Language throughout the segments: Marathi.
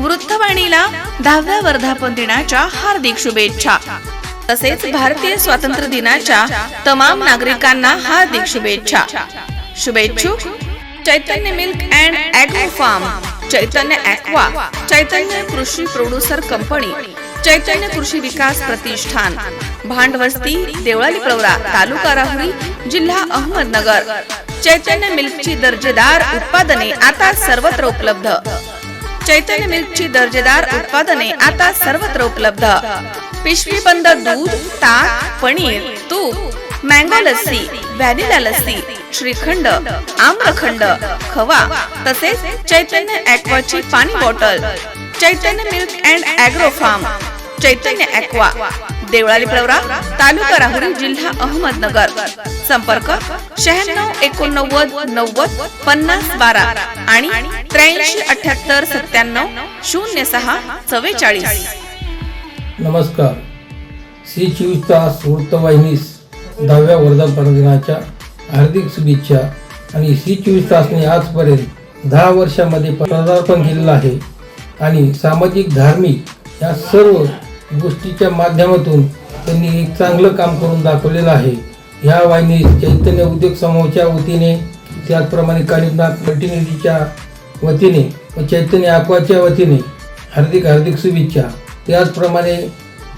वृत्तवाणीला दहाव्या वर्धापन दिनाच्या हार्दिक शुभेच्छा. तसेच भारतीय स्वातंत्र्य दिनाच्या तमाम नागरिकांना हार्दिक शुभेच्छा. शुभेच्छुक Chaitanya milk and agro farm Chaitanya aqua Chaitanya Krushi producer company चैतन्य कृषी विकास प्रतिष्ठान भांडवस्ती देवळाली प्रवरा तालुका राहुरी जिल्हा अहमदनगर. चैतन्य मिल्कची दर्जेदार उत्पादने आता सर्वत्र उपलब्ध. चैतन्य मिल्कची दर्जेदार उत्पादने आता सर्वत्र उपलब्ध. पिशवी बंद दूध ताक पनीर तूप मँगो लस्सी व्हॅनिला लस्सी श्रीखंड आम्रखंड खवा तसेच चैतन्य ॲक्वाची पाणी bottle Chaitanya milk and agro farm. Chaitanya aqua Deolali Pravara taluka Rahuri जिल्हा अहमदनगर. संपर्क शहाण्णव एकोणनव्वद नव्वद पन्नास बारा आणि त्र्याऐंशी अठ्याहत्तर सत्त्याण्णव शून्य सहा चव्वेचाळीस. नमस्कार. श्री चोवीस तास वृत्तवाहिनीस दहाव्या वर्धापन दिनाच्या हार्दिक शुभेच्छा आणि सी चोवीस तासने आजपर्यंत दहा वर्षामध्ये पदार्पण केलेलं आहे आणि सामाजिक धार्मिक या सर्व गोष्टीच्या माध्यमातून त्यांनी एक चांगलं काम करून दाखवलेलं आहे. ह्या वाहिनीत चैतन्य उद्योग समूहाच्या वतीने त्याचप्रमाणे काळीनाथ प्रतिनिधीच्या वतीने व चैतन्य आक्वाच्या वतीने हार्दिक हार्दिक शुभेच्छा. त्याचप्रमाणे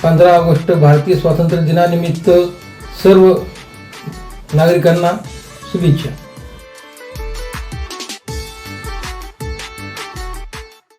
पंधरा ऑगस्ट भारतीय स्वातंत्र्य दिनानिमित्त सर्व नागरिकांना शुभेच्छा.